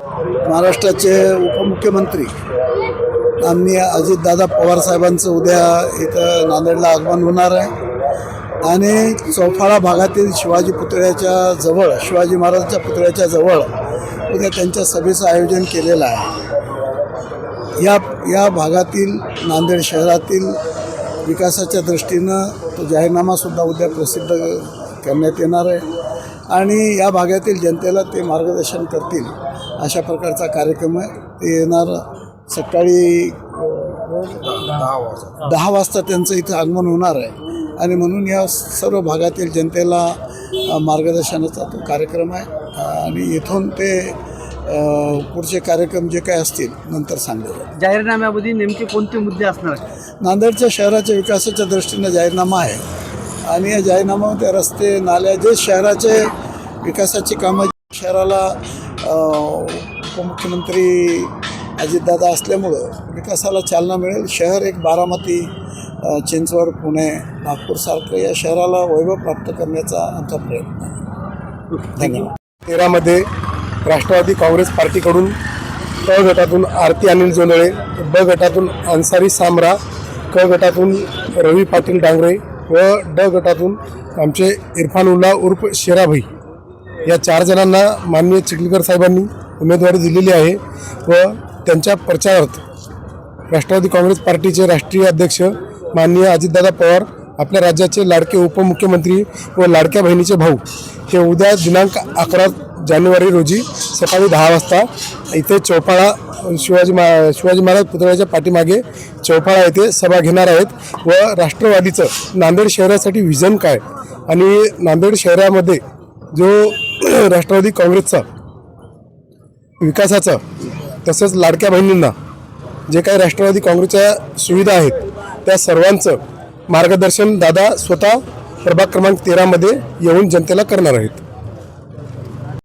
महाराष्ट्राचे उपमुख्यमंत्री माननीय अजितदादा पवार साहेबांचं उद्या इथं नांदेडला आगमन होणार आहे. आणि चौफाळा भागातील शिवाजी पुतळ्याच्या जवळ शिवाजी महाराजांच्या पुतळ्याच्या जवळ उद्या त्यांच्या सभेचं आयोजन केलेलं आहे. या या भागातील नांदेड शहरातील विकासाच्या दृष्टीनं तो जाहीरनामासुद्धा उद्या प्रसिद्ध करण्यात येणार आहे. आणि या भागातील जनतेला ते मार्गदर्शन करतील अशा प्रकारचा कार्यक्रम आहे. ते येणार सकाळी दहा वाजता त्यांचं इथं आगमन होणार आहे. आणि म्हणून या सर्व भागातील जनतेला मार्गदर्शनाचा तो कार्यक्रम आहे. आणि इथून ते पुढचे कार्यक्रम जे काय असतील नंतर सांगले जाहीरनाम्यामध्ये नेमके कोणते मुद्दे असणार? नांदेडच्या शहराच्या विकासाच्या दृष्टीनं जाहीरनामा आहे. आणि या जाहीरनाम्यामध्ये रस्ते नाल्या जे शहराचे विकासाची कामं शहराला उपमुख्यमंत्री अजितदादा असल्यामुळं विकासाला चालना मिळेल. शहर एक बारामती चिंचवड पुणे नागपूरसारखं या शहराला वैभव प्राप्त करण्याचा आमचा प्रयत्न आहे. धन्यवाद. तेरामध्ये राष्ट्रवादी काँग्रेस पार्टीकडून क गटातून आरती अनिल जोंधळे ब गटातून अन्सारी सामरा क गटातून रवी पाटील डांगरे व ड गटातून आमचे इरफान उल्ला उर्फ शेराभाई या चार जणांना माननीय चिखलीकर साहेबांनी उमेदवारी दिलेली आहे व त्यांच्या प्रचारार्थ राष्ट्रवादी काँग्रेस पार्टीचे राष्ट्रीय अध्यक्ष माननीय अजितदादा पवार आपल्या राज्याचे लाडके उपमुख्यमंत्री व लाडक्या बहिणीचे भाऊ हे उद्या दिनांक अकरा जानेवारी रोजी सकाळी दहा वाजता इथे चौपाळा शिवाजी मा शिवाजी महाराज पुतळ्याच्या पाठीमागे चौफाळा येथे सभा घेणार आहेत. व राष्ट्रवादीचं नांदेड शहरासाठी व्हिजन काय? आणि नांदेड शहरामध्ये जो राष्ट्रवादी काँग्रेसचा विकासाचा तसंच लाडक्या बहिणींना जे काही राष्ट्रवादी काँग्रेसच्या सुविधा आहेत त्या सर्वांचं मार्गदर्शन दादा स्वतः प्रभाग क्रमांक तेरामध्ये येऊन जनतेला करणार आहेत.